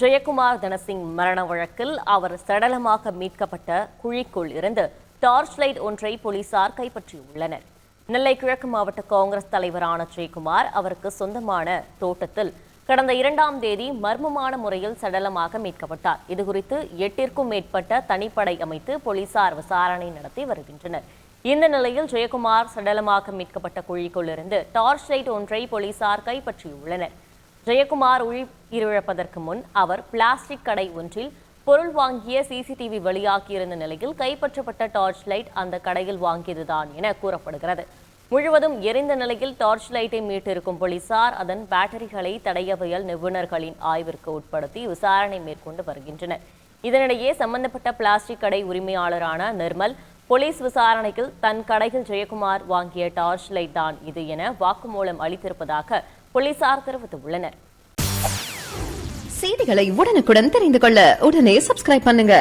ஜெயக்குமார் தனசிங் மரண வழக்கில் அவர் சடலமாக மீட்கப்பட்ட குழிக்குள் இருந்து டார்ச் லைட் ஒன்றை போலீசார் கைப்பற்றியுள்ளனர். நெல்லை கிழக்கு மாவட்ட காங்கிரஸ் தலைவரான ஜெயக்குமார் அவருக்கு சொந்தமான தோட்டத்தில் கடந்த இரண்டாம் தேதி மர்மமான முறையில் சடலமாக மீட்கப்பட்டார். இதுகுறித்து எட்டிற்கும் மேற்பட்ட தனிப்படை அமைத்து போலீசார் விசாரணை நடத்தி வருகின்றனர். இந்த நிலையில் ஜெயக்குமார் சடலமாக மீட்கப்பட்ட குழிக்குள்ளிருந்து டார்ச் லைட் ஒன்றை போலீசார் கைப்பற்றியுள்ளனர். ஜெயக்குமார் உயிரிழப்பதற்கு முன் அவர் பிளாஸ்டிக் கடை ஒன்றில் பொருள் வாங்கிய சிசிடிவி வெளியாகியிருந்த நிலையில் கைப்பற்றப்பட்ட டார்ச் லைட் அந்த கடையில் வாங்கியதுதான் என கூறப்படுகிறது. முழுவதும் எரிந்த நிலையில் டார்ச் லைட்டை மீட்டிருக்கும் போலீசார் அதன் பேட்டரிகளை தடையவியல் நிபுணர்களின் ஆய்விற்கு உட்படுத்தி விசாரணை மேற்கொண்டு வருகின்றனர். இதனிடையே சம்பந்தப்பட்ட பிளாஸ்டிக் கடை உரிமையாளரான நிர்மல் போலீஸ் விசாரணையில் தன் கடையில் ஜெயக்குமார் வாங்கிய டார்ச் லைட் தான் இது என வாக்குமூலம் அளித்திருப்பதாக போலீசார் தெரிவித்துள்ளனர். செய்திகளை உடனுக்குடன் தெரிந்து கொள்ள உடனே சப்ஸ்கிரைப் பண்ணுங்க.